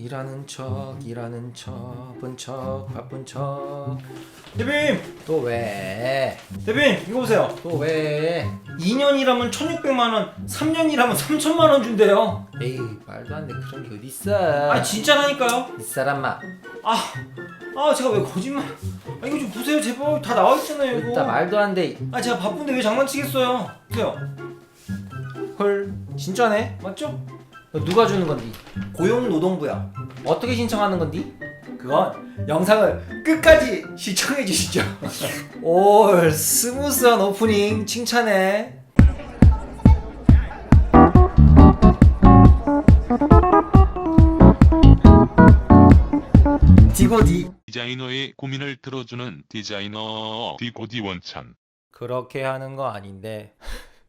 일하는 척 일하는 척 바쁜 척 바쁜 척 대표님, 또 왜? 대표님 이거 보세요. 또 왜? 2년 일하면 1,600만 원, 3년 일하면 3천만 원 준대요. 에이 말도 안 돼 그런 게 어딨어 아 진짜라니까요. 이 사람아 아, 아 제가 왜 거짓말? 아 이거 좀 보세요, 제발 다 나와 있잖아요 이거. 일단 말도 안돼 아 제가 바쁜데 왜 장난치겠어요? 보세요. 헐 진짜네, 맞죠? 너 누가 주는 건디? 고용노동부야. 어떻게 신청하는 건디? 그건 영상을 끝까지 시청해 주시죠. 올 스무스한 오프닝 칭찬해 디고디 디자이너의 고민을 들어주는 디자이너 디고디 원찬. 그렇게 하는 거 아닌데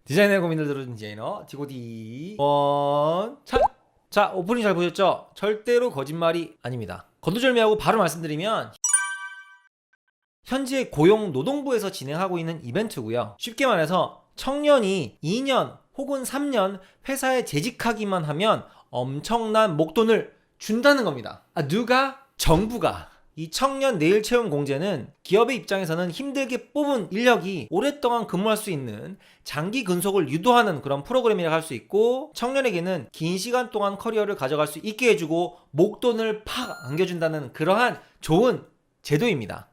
디자이너의 고민을 들어준 디자이너 디고디. 원찬 자 오프닝 잘 보셨죠? 절대로 거짓말이 아닙니다. 건두절미하고 바로 말씀드리면 현재 고용 노동부에서 진행하고 있는 이벤트고요. 쉽게 말해서 청년이 2년 혹은 3년 회사에 재직하기만 하면 엄청난 목돈을 준다는 겁니다. 아 누가? 정부가 이 청년 내일 채용 공제는 기업의 입장에서는 힘들게 뽑은 인력이 오랫동안 근무할 수 있는 장기 근속을 유도하는 그런 프로그램이라 할 수 있고 청년에게는 긴 시간 동안 커리어를 가져갈 수 있게 해주고 목돈을 팍 안겨준다는 그러한 좋은 제도입니다.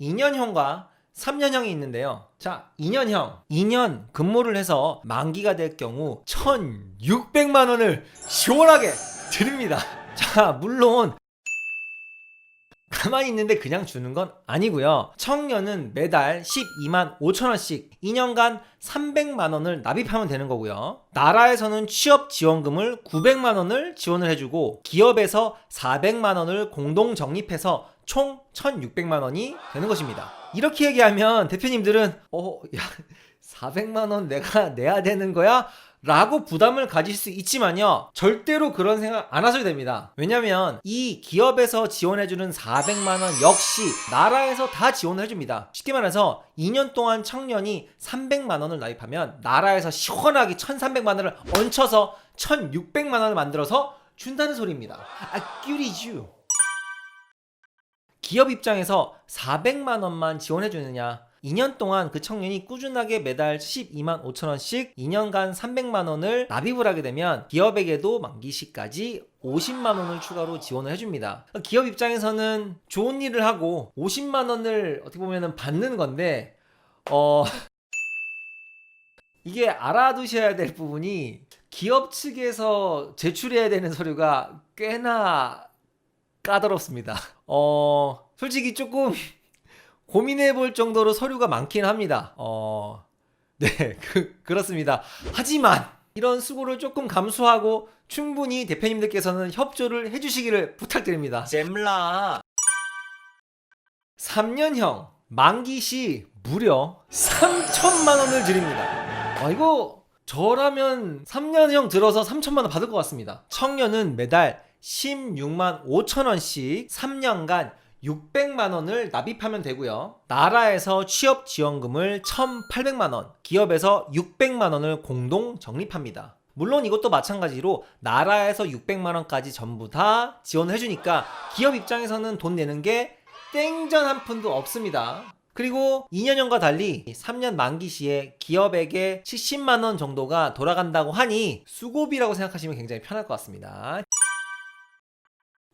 2년형과 3년형이 있는데요. 자, 2년형. 2년 근무를 해서 만기가 될 경우 1,600만 원을 시원하게 드립니다. 자, 물론 가만히 있는데 그냥 주는 건 아니고요. 청년은 매달 12만 5천 원씩 2년간 300만 원을 납입하면 되는 거고요. 나라에서는 취업 지원금을 900만 원을 지원을 해주고 기업에서 400만 원을 공동 적립해서 총 1,600만 원이 되는 것입니다. 이렇게 얘기하면 대표님들은 어, 야, 400만 원 내가 내야 되는 거야? 라고 부담을 가질 수 있지만요. 절대로 그런 생각 안 하셔도 됩니다. 왜냐면 이 기업에서 지원해주는 400만원 역시 나라에서 다 지원을 해줍니다. 쉽게 말해서 2년 동안 청년이 300만원을 납입하면 나라에서 시원하게 1300만원을 얹혀서 1600만원을 만들어서 준다는 소리입니다. 아, 큐리쥬. 기업 입장에서 400만 원만 지원해 주느냐? 2년 동안 그 청년이 꾸준하게 매달 12만 5천 원씩 2년간 300만 원을 납입을 하게 되면 기업에게도 만기 시까지 50만 원을 추가로 지원을 해줍니다. 기업 입장에서는 좋은 일을 하고 50만 원을 어떻게 보면 받는 건데 어 이게 알아두셔야 될 부분이 기업 측에서 제출해야 되는 서류가 꽤나 까다롭습니다. 어, 솔직히 조금 고민해 볼 정도로 서류가 많긴 합니다. 어, 네, 그, 그렇습니다. 하지만 이런 수고를 조금 감수하고 충분히 대표님들께서는 협조를 해주시기를 부탁드립니다. 잼라. 3년형 만기 시 무려 3천만 원을 드립니다. 아, 이거 저라면 3년형 들어서 3천만 원 받을 것 같습니다. 청년은 매달 16만 5천 원씩 3년간 600만 원을 납입하면 되고요. 나라에서 취업 지원금을 1,800만 원, 기업에서 600만 원을 공동 적립합니다. 물론 이것도 마찬가지로 나라에서 600만 원까지 전부 다 지원을 해주니까 기업 입장에서는 돈 내는 게 땡전 한 푼도 없습니다. 그리고 2년형과 달리 3년 만기 시에 기업에게 70만 원 정도가 돌아간다고 하니 수고비라고 생각하시면 굉장히 편할 것 같습니다.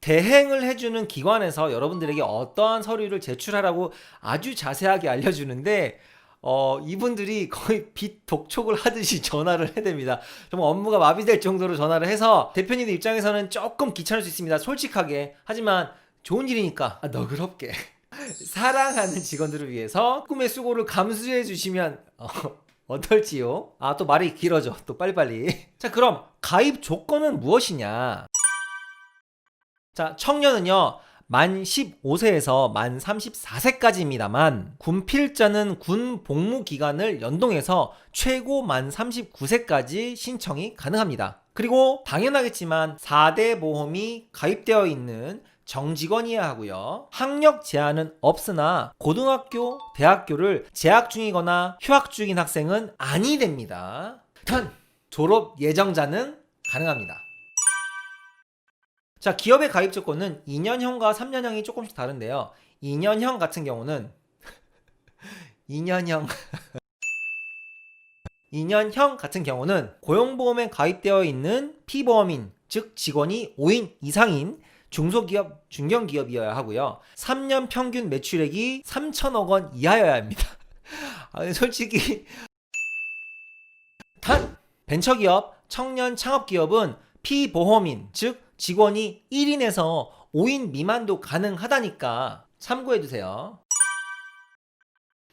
대행을 해주는 기관에서 여러분들에게 어떠한 서류를 제출하라고 아주 자세하게 알려주는데 어, 이분들이 거의 빚 독촉을 하듯이 전화를 해야 됩니다. 정말 업무가 마비될 정도로 전화를 해서 대표님들 입장에서는 조금 귀찮을 수 있습니다. 솔직하게. 하지만 좋은 일이니까 아, 너그럽게 사랑하는 직원들을 위해서 꿈의 수고를 감수해 주시면 어, 어떨지요? 아, 또 말이 길어져. 또 빨리빨리. 자, 그럼 가입 조건은 무엇이냐? 자, 청년은요. 만 15세에서 만 34세까지입니다만 군필자는 군 복무 기간을 연동해서 최고 만 39세까지 신청이 가능합니다. 그리고 당연하겠지만 4대 보험이 가입되어 있는 정직원이어야 하고요. 학력 제한은 없으나 고등학교, 대학교를 재학 중이거나 휴학 중인 학생은 아니 됩니다. 단 졸업 예정자는 가능합니다. 자, 기업의 가입 조건은 2년형과 3년형이 조금씩 다른데요. 2년형 같은 경우는 2년형 2년형 같은 경우는 고용보험에 가입되어 있는 피보험인 즉 직원이 5인 이상인 중소기업, 중견기업이어야 하고요. 3년 평균 매출액이 3천억 원 이하여야 합니다. 아니, 솔직히 단 벤처기업, 청년 창업기업은 피보험인 즉 직원이 1인에서 5인 미만도 가능하다니까 참고해 두세요.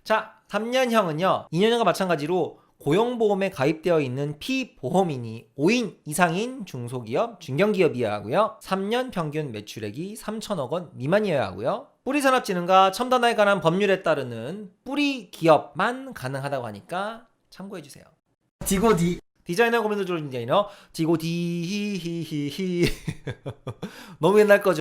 자, 3년형은요. 2년형과 마찬가지로 고용보험에 가입되어 있는 피보험인이 5인 이상인 중소기업, 중견기업이어야 하고요. 3년 평균 매출액이 3천억 원 미만이어야 하고요. 뿌리산업진흥과 첨단화에 관한 법률에 따르는 뿌리 기업만 가능하다고 하니까 참고해 주세요. 디고디 디자이너 고민도 좋은 디자이너 디고 디히히히히 너무 옛날 거죠.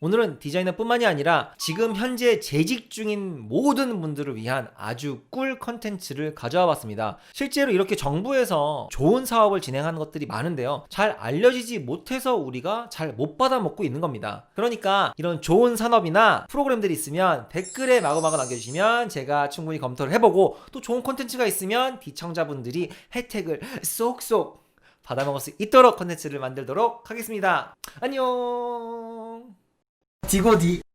오늘은 디자이너뿐만이 아니라 지금 현재 재직 중인 모든 분들을 위한 아주 꿀 컨텐츠를 가져와 봤습니다. 실제로 이렇게 정부에서 좋은 사업을 진행하는 것들이 많은데요. 잘 알려지지 못해서 우리가 잘 못 받아먹고 있는 겁니다. 그러니까 이런 좋은 산업이나 프로그램들이 있으면 댓글에 마구마구 남겨주시면 제가 충분히 검토를 해보고 또 좋은 컨텐츠가 있으면 시청자분들이 혜택을 쏙쏙 받아먹을 수 있도록 컨텐츠를 만들도록 하겠습니다. 안녕! 디고디